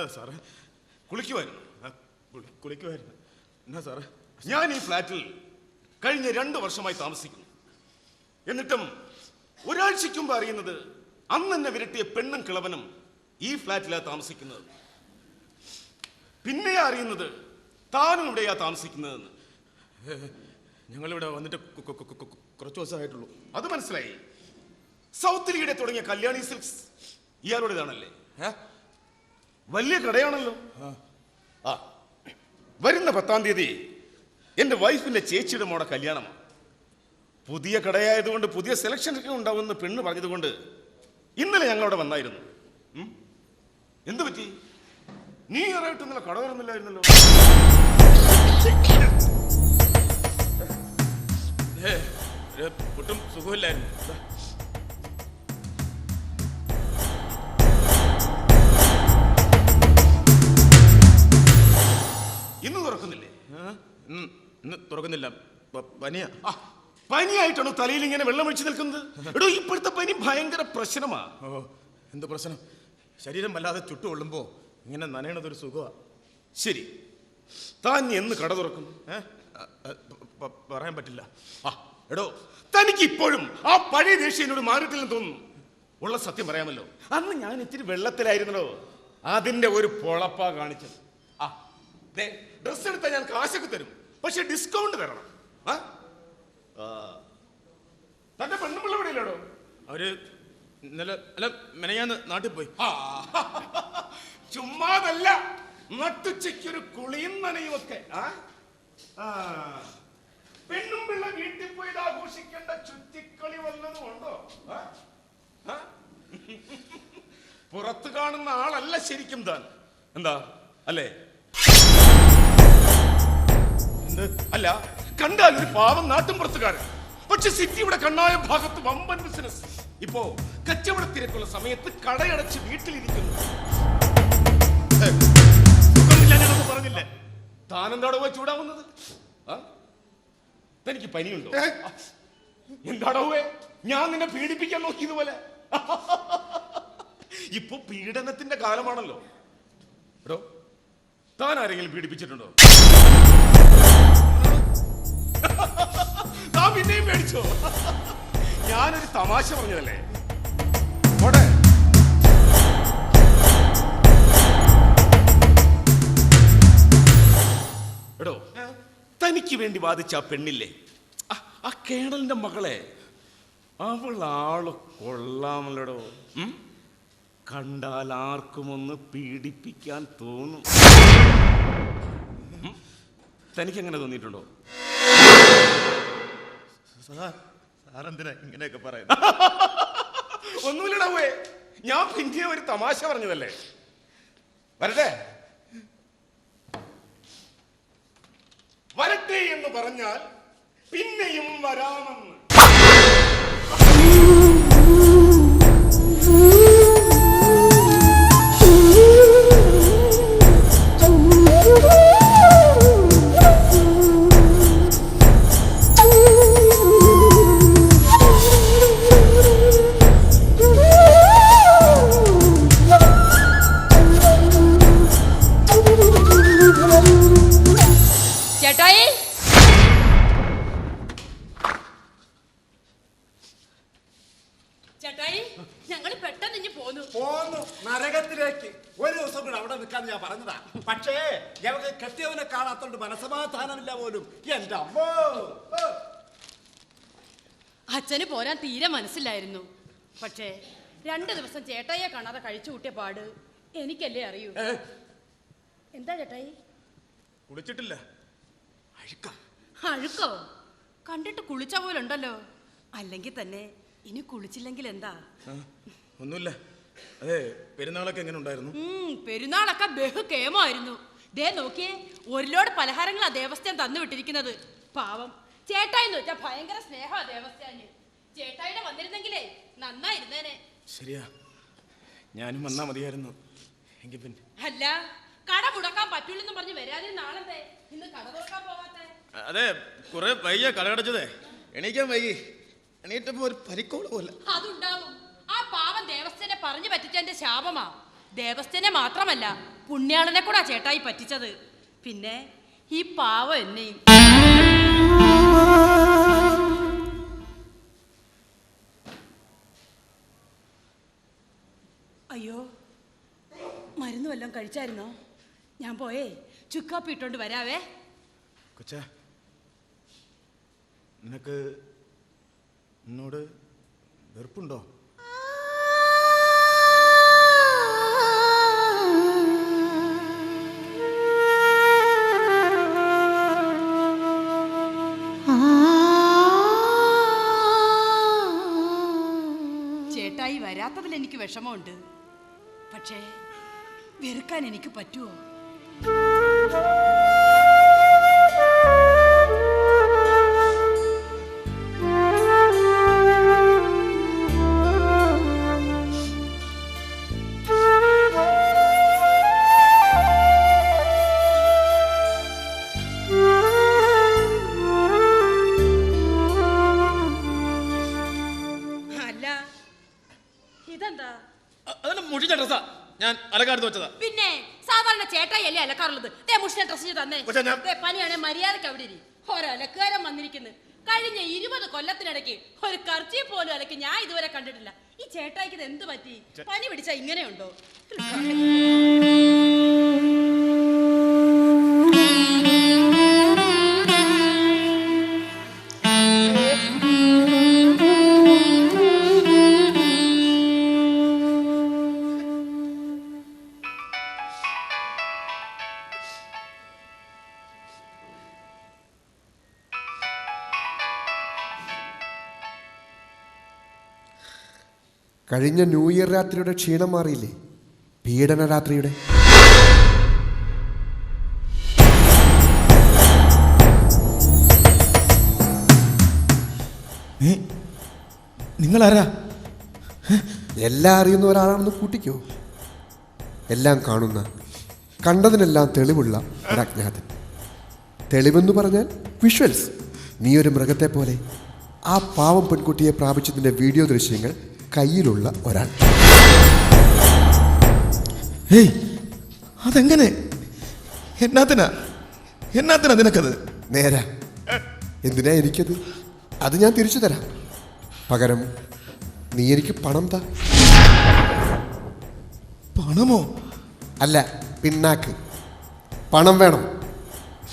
എന്നാ സാറേ? കുളിക്കുമായിരുന്നു കുളിക്കുമായിരുന്നു എന്നാ സാറേ? ഞാൻ ഈ ഫ്ലാറ്റിൽ കഴിഞ്ഞ രണ്ട് വർഷമായി താമസിക്കുന്നു. എന്നിട്ടും ഒരാഴ്ചയ്ക്ക് മുമ്പ് അറിയുന്നത് അന്ന് എന്നെ വിരട്ടിയ പെണ്ണും കിളവനും ഈ ഫ്ലാറ്റിലാണ് താമസിക്കുന്നത്. പിന്നെയാ അറിയുന്നത് താനും ഇവിടെയാ താമസിക്കുന്നതെന്ന്. ഞങ്ങളിവിടെ വന്നിട്ട് കുറച്ച് ദിവസമായിട്ടുള്ളൂ. അത് മനസ്സിലായി. സൗത്ത് ലീയുടെ തുടങ്ങിയ കല്യാണി സിൽക്സ് ഇയാളുടേതാണല്ലേ? ഏ? വലിയ കടയാണല്ലോ. ആ വരുന്ന പത്താം തീയതി എന്റെ വൈഫിന്റെ ചേച്ചിയുടെ മോടെ കല്യാണമാണ്. പുതിയ കടയായതുകൊണ്ട് പുതിയ സെലക്ഷൻ ഒക്കെ ഉണ്ടാവുമെന്ന് പെണ്ണ് പറഞ്ഞതുകൊണ്ട് ഇന്നലെ ഞങ്ങളവിടെ വന്നായിരുന്നു. എന്തു പറ്റി? നീ അറിയിട്ട് ഇന്നലെ കട തുറന്നില്ലായിരുന്നല്ലോ? കുട്ടും സുഖമില്ലായിരുന്നു. ഇന്ന് തുറക്കുന്നില്ല. പനിയാ ആ പനിയായിട്ടാണോ തലയിൽ ഇങ്ങനെ വെള്ളം ഒഴിച്ചു നിൽക്കുന്നത്? എടോ ഇപ്പോഴത്തെ പനി ഭയങ്കര പ്രശ്നമാ. ഓ എന്ത് പ്രശ്നം? ശരീരം വല്ലാതെ ചുട്ടുകൊള്ളുമ്പോ ഇങ്ങനെ നനയണതൊരു സുഖമാ ശരി. താൻ എന്ന് കട തുറക്കും. പറയാൻ പറ്റില്ല. ആ എടോ. തനിക്ക് ഇപ്പോഴും ആ പഴയ ദേഷ്യം എന്നോട് മാറിയിട്ടില്ലെന്ന് തോന്നുന്നു. ഉള്ള സത്യം പറയാമല്ലോ. അന്ന് ഞാൻ ഇത്തിരി വെള്ളത്തിലായിരുന്നല്ലോ. അതിന്റെ ഒരു പൊളപ്പാ കാണിച്ചത്. ആ ദേ ഡ്രസ് എടുത്താൽ ഞാൻ കാശൊക്കെ തരും. പക്ഷെ ഡിസ്കൗണ്ട് തരണം. തന്റെ പെണ്ണുപിള്ള എവിടെയല്ലേടോ അവർ ഇന്നലെ അല്ല മെനയാന്ന് നാട്ടിൽ പോയി. ചുമ്മാതല്ല നട്ടുച്ചയ്ക്കൊരു കുളിയും നനയും ഒക്കെ. പെണ്ണും പിള്ള വീട്ടിൽ പോയി ആഘോഷിക്കേണ്ട ചുറ്റിക്കളി വല്ലതും ഉണ്ടോ? പുറത്ത് കാണുന്ന ആളല്ല ശരിക്കും താൻ. എന്താ? അല്ലേ? എന്ത് അല്ല കണ്ടാൽ ഒരു പാവം നാട്ടിൻപുറത്തുകാരൻ പക്ഷെ സിറ്റിയുടെ കണ്ണായ ഭാഗത്ത് വമ്പൻ ബിസിനസ് ഇപ്പോ കച്ചവട തിരക്കുള്ള സമയത്ത് കടയടച്ച് വീട്ടിലിരിക്കുന്നു. ഹേ, സുഖമില്ലാഞ്ഞതൊന്നും പറഞ്ഞില്ലേ? താനെന്താടോ പോയി ചൂടാവുന്നത്? തനിക്ക് പനിയുണ്ടോ? എന്താടോ ഞാൻ നിന്നെ പീഡിപ്പിക്കാൻ നോക്കിയതുപോലെ. ഇപ്പൊ പീഡനത്തിന്റെ കാലമാണല്ലോ. എടോ താൻ ആരെങ്കിലും പീഡിപ്പിച്ചിട്ടുണ്ടോ? താൻ പിന്നെയും മേടിച്ചോ. ഞാനൊരു തമാശ പറഞ്ഞതല്ലേ? പോട്ടെ. എടോ തനിക്ക് വേണ്ടി വാദിച്ച ആ പെണ്ണില്ലേ? ആ- കേണലിന്റെ മകളെ. അവൾ ആൾ കൊള്ളാമല്ലടോ? കണ്ടാൽ ആർക്കും ഒന്ന് പീഡിപ്പിക്കാൻ തോന്നും. തനിക്കങ്ങനെ തോന്നിയിട്ടുണ്ടോ? ഇങ്ങനെയൊക്കെ പറയുന്നത് ഒന്നുമില്ലടാവേ ഞാൻ പിന്നെ ഒരു തമാശ പറഞ്ഞതല്ലേ? വരട്ടെ. വരട്ടെ എന്ന് പറഞ്ഞാൽ പിന്നെയും വരാമെന്ന്. പോലും എന്റെ അമ്മോ അച്ഛന് പോരാൻ തീരെ മനസ്സിലായിരുന്നു പക്ഷേ രണ്ട് ദിവസം ചേട്ടായിയെ കാണാതെ കഴിച്ചു കൂട്ടിയ പാട് എനിക്കല്ലേ അറിയൂ. ഏ, എന്താ ചേട്ടായി? കുളിച്ചിട്ടില്ല. അഴുക്ക. അഴുക്കോ? കണ്ടിട്ട് കുളിച്ച പോലുണ്ടല്ലോ. അല്ലെങ്കിൽ തന്നെ ഇനി കുളിച്ചില്ലെങ്കിൽ എന്താ? ഒന്നുമില്ല. അതെ പെരുന്നാളൊക്കെ എങ്ങനെ ഉണ്ടായിരുന്നു? ഉം, പെരുന്നാളൊക്കെ ബഹു കേമായിരുന്നു ദേ നോക്കിയേ ഒരു ലോഡ് പലഹാരങ്ങളാ ദേവസ്ഥൻ തന്നു വിട്ടിരിക്കുന്നത് പാവം. ചേട്ടായി എന്ന് വെച്ചാ ഭയങ്കര സ്നേഹ ദേവസ്ഥന് ചേട്ടായിടെ വന്നിരുന്നെങ്കിലേ നന്നായിരുന്നേനെ. ശരിയാ. ഞാനും വന്നാ മതിയായിരുന്നു. എങ്കിൽ പിന്നെ. അല്ല കട മുടക്കാൻ പറ്റൂലെന്ന് പറഞ്ഞ് വരാതെ നാളത്തെ ഇന്ന് കട തുറക്കാൻ പോവാത്തെ. അതെ കുറെ വൈകിയ കടകടച്ചതേ എണീക്കാൻ വൈകി. എണീറ്റപ്പോ ഒരു പരിക്കോൾ പോലെ. അതുണ്ടാവും. ആ പാവം ദേവസ്ഥനെ പറഞ്ഞു പറ്റിച്ചതിന്റെ ശാപമാ. ദേവസ്ഥനെ മാത്രമല്ല പുണ്യാളനെ കൂടാ ചേട്ടായി പറ്റിച്ചത്. പിന്നെ ഈ പാവം എന്നെയും അയ്യോ മരുന്ന് വല്ലതും കഴിച്ചായിരുന്നോ? ഞാൻ പോയേ ചുക്കാപ്പി ഇട്ടോണ്ട് വരാവേ. കൊച്ച നിനക്ക് എന്നോട് വെറുപ്പുണ്ടോ? എനിക്ക് വിഷമമുണ്ട്. പക്ഷേ വെറുക്കാൻ എനിക്ക് പറ്റുമോ സാധാരണ ചേട്ടായി അല്ലേ അലക്കാറുള്ളത്? ദേ മുഷിനെ ഡ്രസ് തന്നെ. പനിയാണ് ഞാൻ- ദേ പനിയാണെ മര്യാദയ്ക്ക് അവിടെ ഇരി. ഒരലക്കാരൻ വന്നിരിക്കുന്നു. കഴിഞ്ഞ ഇരുപത് കൊല്ലത്തിനിടയ്ക്ക് ഒരു കർച്ചി പോലും അലക്കി ഞാൻ ഇതുവരെ കണ്ടിട്ടില്ല. ഈ ചേട്ടായിക്ക് ഇത് എന്ത് പറ്റി? പനി പിടിച്ചാ ഇങ്ങനെയുണ്ടോ? കഴിഞ്ഞ ന്യൂ ഇയർ രാത്രിയുടെ ക്ഷീണം മാറിയില്ലേ? പീഡന രാത്രിയുടെ? നിങ്ങൾ നിങ്ങളാരാ? എല്ലാം അറിയുന്ന ഒരാളാണെന്ന് കൂട്ടിക്കോ. എല്ലാം കാണുന്ന കണ്ടതിനെല്ലാം തെളിവുള്ള ഒരു അജ്ഞാതൻ തെളിവെന്ന് പറഞ്ഞാൽ വിഷ്വൽസ് നീ ഒരു മൃഗത്തെ പോലെ ആ പാവം പെൺകുട്ടിയെ പ്രാപിച്ചതിന്റെ വീഡിയോ ദൃശ്യങ്ങൾ കയ്യിലുള്ള ഒരാൾ. ഏയ് അതെങ്ങനെ? എന്നാത്തിനാ? എന്നാത്തിനാ നിനക്കത്? നേരാ. എന്തിനാ എനിക്കത്? അത് ഞാൻ തിരിച്ചു തരാം. പകരം നീ എനിക്ക് പണം താ. പണമോ? അല്ല പിന്നാക്ക്. പണം വേണം.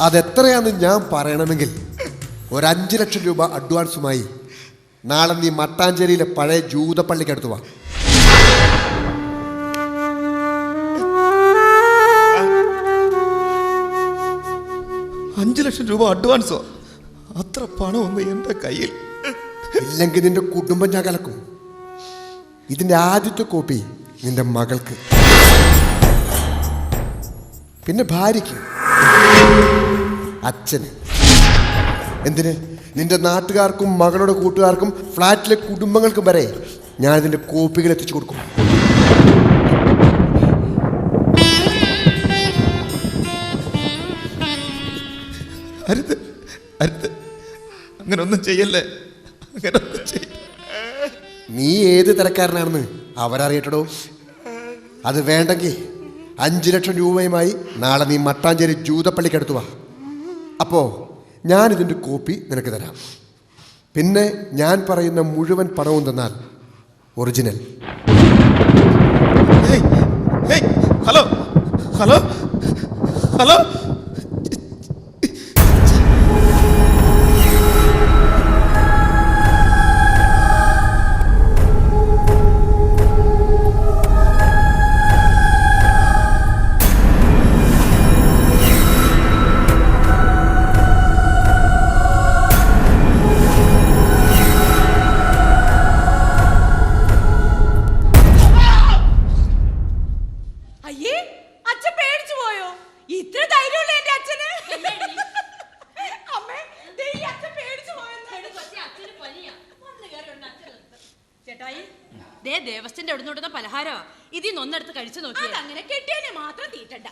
അതെത്രയാണെന്ന് ഞാൻ പറയണമെങ്കിൽ ഒരു അഞ്ച് ലക്ഷം രൂപ അഡ്വാൻസുമായി നാളെ നീ മട്ടാഞ്ചേരിയിലെ പഴയ ജൂതപ്പള്ളിക്കടുത്ത് വാ. അഞ്ചു ലക്ഷം രൂപ അഡ്വാൻസോ? അത്ര പണമൊന്നും എന്റെ കയ്യിൽ. ഇല്ലെങ്കിൽ നിന്റെ കുടുംബം ഞാൻ കലക്കും. ഇതിന്റെ ആദ്യത്തെ കോപ്പി നിന്റെ മകൾക്ക്. പിന്നെ ഭാര്യയ്ക്ക്. അച്ഛന്. എന്തിന്? നിന്റെ നാട്ടുകാർക്കും മകളുടെ കൂട്ടുകാർക്കും ഫ്ലാറ്റിലെ കുടുംബങ്ങൾക്കും വരെ ഞാൻ ഇതിന്റെ കോപ്പികൾ എത്തിച്ചു കൊടുക്കും. അരുത് അരുത്. അങ്ങനെ ഒന്നും ചെയ്യല്ലേ ചെയ്യ നീ ഏത് തരക്കാരനാണെന്ന് അവരറിയട്ടടോ? അത് വേണ്ടെങ്കിൽ അഞ്ച് ലക്ഷം രൂപയുമായി നാളെ നീ മട്ടാഞ്ചേരി ജൂതപ്പള്ളിക്കടുത്ത് വാ. അപ്പോൾ ഞാനിതിന്റെ കോപ്പി നിനക്ക് തരാം. പിന്നെ ഞാൻ പറയുന്ന മുഴുവൻ പണവും തന്നാൽ ഒറിജിനൽ. ഹലോ ഹലോ ഹലോ ദേവസ്ഥന്റെ അവിടെ നിന്നിടുന്ന പലഹാരമാ. ഇതിൽ നിന്ന് ഒന്നെടുത്ത് കഴിച്ചു നോക്കി അങ്ങനെ കെട്ടിയനെ മാത്രം തീറ്റണ്ട.